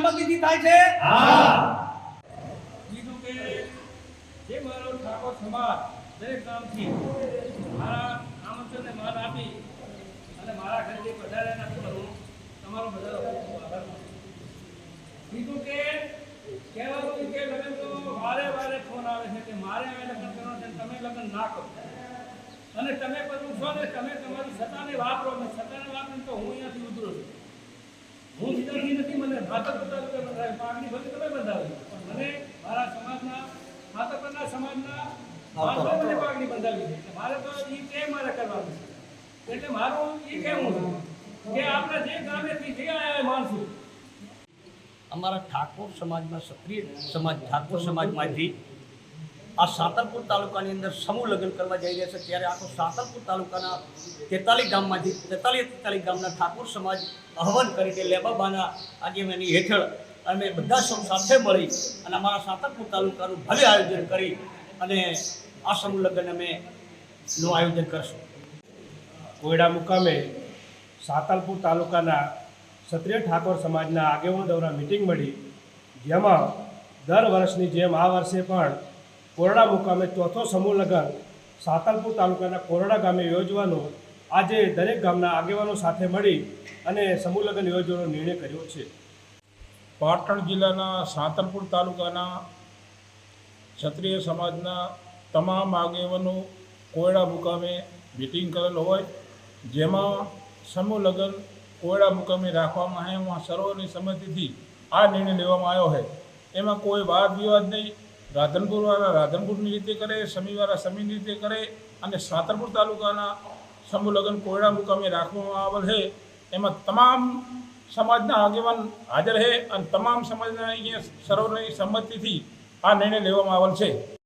સહમતિથી થાય છે? કીધું કે જે મારો ઠાકોર સમાજ દરેક ગામથી મારા આમંત્રણને માન આપી અને મારા ઘરે જે પધાર્યા નથી હું તમારો બધા આભાર કીધું કે કહેવાનું કે લગ્ન તો વારે વારે ફોન આવે છે કે મારે હવે લગ્ન કરવાનું છે તમે લગ્ન ના કરો. અને તમે બધું છો ને તમે તમારી સત્તાને વાપરો ને સત્તાને વાપરીને તો હું અહીંયાથી ઉતરું હું વિદ્યાર્થી માતા પિતા રૂપે બંધાવી પાઘડી ભલે તમે બંધાવી. પણ મને મારા સમાજના માતા પિતા સમાજના માતા મને પાઘડી બંધાવી છે. મારે તો એ કે મારે કરવાનું છે. એટલે મારું એ કહેવું કે આપણે જે ગામેથી જે આયા એ માણસો. અમારા ઠાકોર સમાજમાં ક્ષત્રિય સમાજ ઠાકોર સમાજમાંથી આ સાતલપુર તાલુકાની અંદર સમૂહ લગ્ન કરવા જઈ રહ્યા છે. ત્યારે આખો સાતલપુર તાલુકાના તેતાલીસ ગામમાંથી તેતાલીસ તેતાલીસ ગામના ઠાકોર સમાજ આહવાન કરી કે લેબાબાના આગેવાની હેઠળ અમે બધા સૌ સાથે મળી અને અમારા સાતલપુર તાલુકાનું ભવ્ય આયોજન કરી અને આ સમૂહ લગ્ન અમે નું આયોજન કરશું. કોયડા મુકામે સાતલપુર તાલુકાના ક્ષત્રિય ઠાકોર સમાજના આગેવાનો દ્વારા મિટિંગ મળી, જેમાં દર વર્ષની જેમ આ વર્ષે પણ કોરડા મુકામે ચોથો સમૂહ લગ્ન સાતલપુર તાલુકાના કોરડા ગામે યોજવાનો આજે દરેક ગામના આગેવાનો સાથે મળી અને સમૂહ લગ્ન યોજવાનો નિર્ણય કર્યો છે. પાટણ જિલ્લાના સાતલપુર તાલુકાના ક્ષત્રિય સમાજના તમામ આગેવાનો કોયડા મુકામે મિટિંગ કરેલ હોય, જેમાં સમૂહ લગ્ન કોયડા મુકામે રાખવામાં આવ્યા. એમાં સર્વની સંમતિથી આ નિર્ણય લેવામાં આવ્યો છે. એમાં કોઈ વાદ વિવાદ નહીં. રાધનપુરવાળા રાધનપુરની રીતે કરે, સમીવાળા સમીની રીતે કરે અને સાતરપુર તાલુકાના સમૂહ લગ્ન કોયડા મુકામે રાખવામાં આવેલ છે. એમાં તમામ સમાજના આગેવાન હાજર છે અને તમામ સમાજના અહીંયા સર્વની સંમતિથી આ નિર્ણય લેવામાં આવેલ છે.